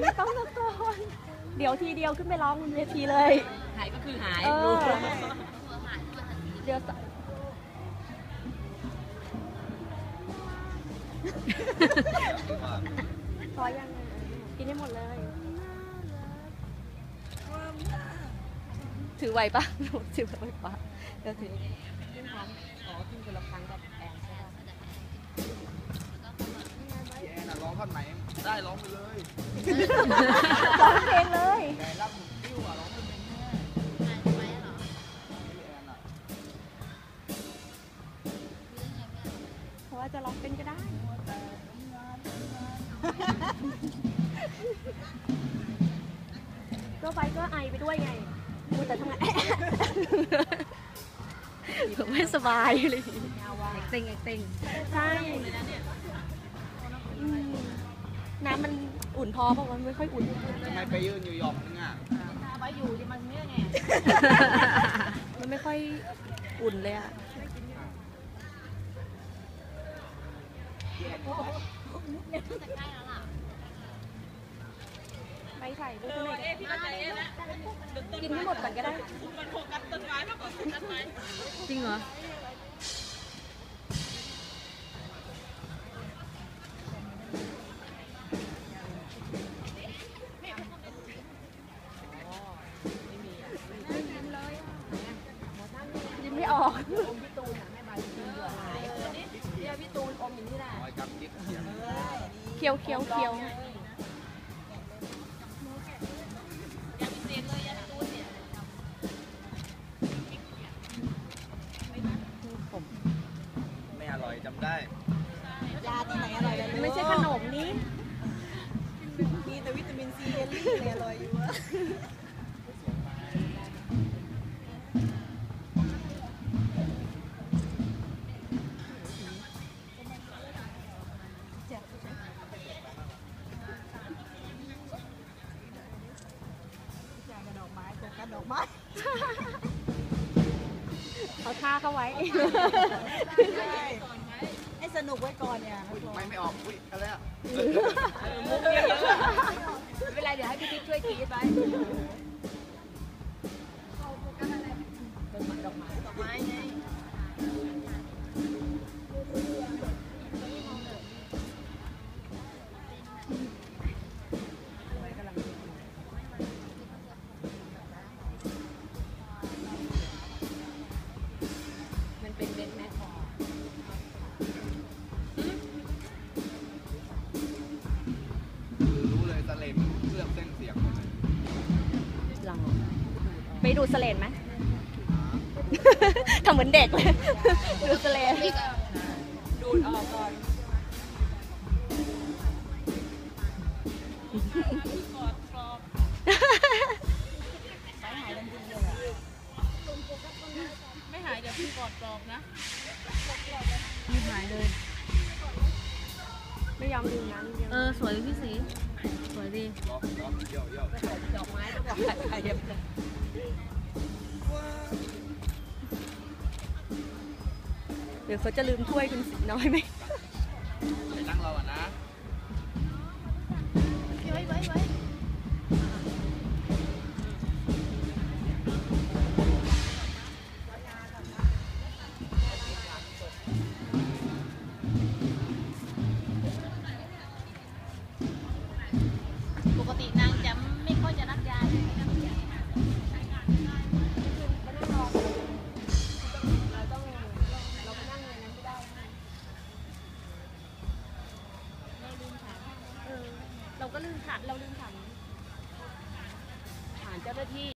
ไม่ต้องตะโกนเดี๋ยวทีเดียวขึ้นไปร้องบนเวทีเลย หายก็คือหายเออ รู้เดี๋ยวสพอยังไงกินให้หมดเลย ถือไหวปะหนูถือไหวปะเดี๋ยวถือขึ้นพร้อมอ๋อขึ้นคนละครั้งกับแอนใช่ปะพี่แอนน่ะร้องท่อนไหน ได้ร้องไปเลยร้องเพลงเลยแต่รับหนุ่มติ้วอะร้องไม่เป็นแน่พี่แอนอะเพราะว่าจะร้องเป็นก็ได้ก็ไปก็ไอไปด้วยไงพูดแต่ทำไงไม่สบายเลยแอคติ้งแอคติ้งใช่อืม น้ำมันอุ่นพอเพราะว่ามันไม่ค่อยอุ่นทำไมไปยืนอยู่หยอกนึงอะไปอยู่ที่มันเนี่ยไงมันไม่ค่อยอุ่นเลยอะไปใส่ดูข้างในกินให้หมดก่อนก็ได้ จริงเหรอ ยิ้มไม่ออกน้อยกับจิ๊กเสียงเคี้ยวเคี้ยวเคี้ยว ไม้เอาท่าเข้าไว้ ใช่ให้สนุกไว้ก่อนเนี่ยอุ้ยไม่ไม่ออกอุ้ยอะไรอะไม่เป็นไรเดี๋ยวให้พี่ติ๊กช่วยกรีดไว้ ไปดูสเลนไหม ทำเหมือนเด็กเลย ดูสเลนดูดออกก่อนไม่หายเดี๋ยวพี่กอดกรอบนะไม่หายเลย ไม่ยอมดูนั้นเออ สวยพี่สีส วยดีร้องร้ดอกไม้ต้องแบบใครเย็บเดี๋ยวเขาจะลืมถ้วยคุณสิน้อยไหมไปตั้งเราอะนะไว้ไว้ไว้ ก็ลืมถามเราลืมถามถามเจ้าหน้าที่